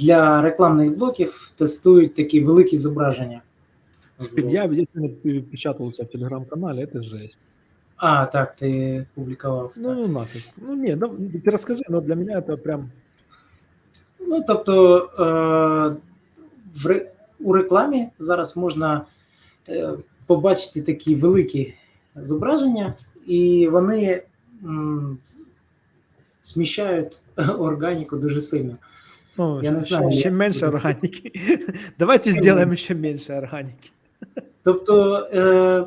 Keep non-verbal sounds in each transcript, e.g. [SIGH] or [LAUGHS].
для рекламних блоків тестують такі великі зображення. Я единственное печатал у тебя в телеграм-канале, это жесть. А, так, ти публікував. Ну, так. ну нафиг. Ну, не, да, ты расскажи, но для меня это прям... Ну, тобто е, в, ре- у рекламі зараз можна е, побачити такі великі зображення, і вони м, з- сміщають [LAUGHS] органіку дуже сильно. Ну, Я не знаю, еще я- меньше органики. [LAUGHS] Давайте сделаем еще меньше органики. Тобто, е,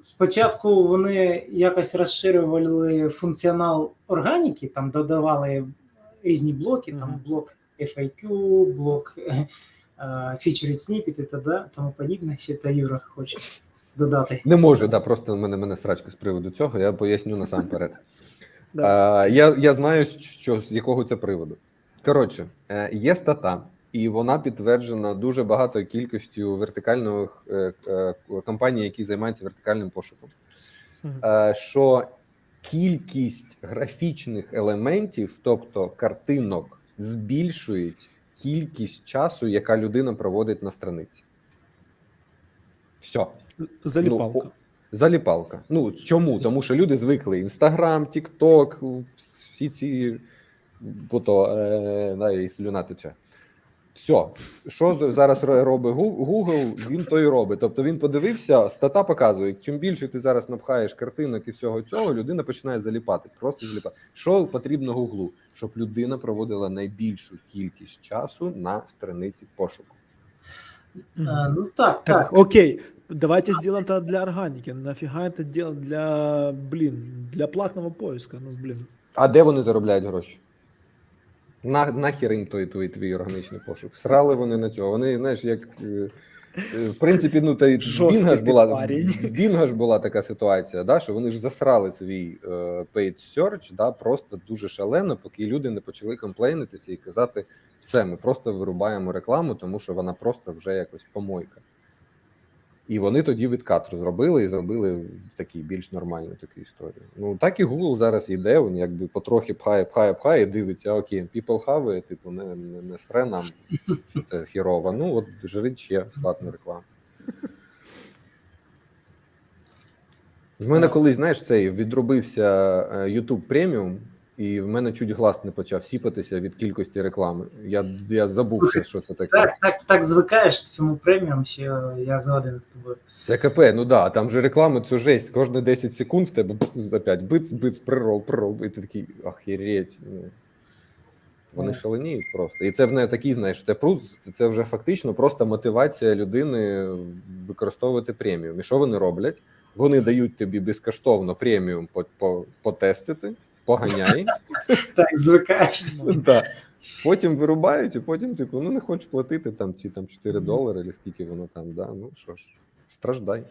спочатку вони якось розширювали функціонал органіки, там додавали різні блоки, там блок FAQ, блок е, Featured Snippet і т.д. тому подібне. Ще та Юра хоче додати. Не можу, да, просто в мене, мене срачка з приводу цього, я поясню насамперед. [LAUGHS] Да. А, я, я знаю, що з якого це приводу. Коротше, е, є стата, і вона підтверджена дуже багатою кількістю вертикальних е, е, компаній, які займаються вертикальним пошуком. Що кількість графічних елементів, тобто картинок, збільшують кількість часу, яка людина проводить на страниці. Все. Залипалка. Ну, Заліпалка. Ну чому? Тому що люди звикли Інстаграм, Тікток, всі ці бото е, да, і слюна тече. Все, що з- зараз робить Google, він то і робить. Тобто він подивився, стата показує, чим більше ти зараз напхаєш картинок і всього цього, людина починає заліпати. Просто заліпати. Що потрібно Гуглу? Щоб людина проводила найбільшу кількість часу на страниці пошуку. Мгм. Е, ну так, Так, так. окей. Давайте сделаем это для органики. Нафига это делать для, блин, для платного поиска? Ну, блин. А де вони заробляють гроші? На, нахер їм той твій твій органічний пошук. Срали вони на цього. Вони, знаєш, як е, е, в принципі, ну та й Бінга ж була в Бінга ж була така ситуація, да, що вони ж засрали свій е, paid search, да, просто дуже шалено, поки люди не почали комплейнитися і казати, все, ми просто вирубаємо рекламу, тому що вона просто вже якось помойка. І вони тоді відкат зробили і зробили такий більш нормальну таку історію. Ну так і Google зараз йде, він якби потрохи пхає, пхає, пхає, і дивиться, окей, people хаває, типу, не, не, не сре нам, що це хірово. Ну от жрить ще платну рекламу. В мене колись, знаєш, цей відробився е, YouTube преміум, і в мене чуть глас не почав сіпатися від кількості реклами. Я, я забув, Слухай, що це таке. Так, так, так звикаєш цьому преміум, що я згоден з тобою. Це КП, ну да, там же реклами це жесть. Кожні 10 секунд в тебе пс, опять биц, биц, прирол, прирол, і ти такий охереть. Ну, вони Ну. шаленіють просто. І це в не такий, знаєш, це просто це вже фактично просто мотивація людини використовувати преміум. І що вони роблять? Вони дають тобі безкоштовно преміум по, по, потестити, поганяй. Так, звикаєш. Потім вирубають, і потім, типу, ну не хочеш платити там ці там 4 долари, чи скільки воно там, да. Ну що ж, страждай.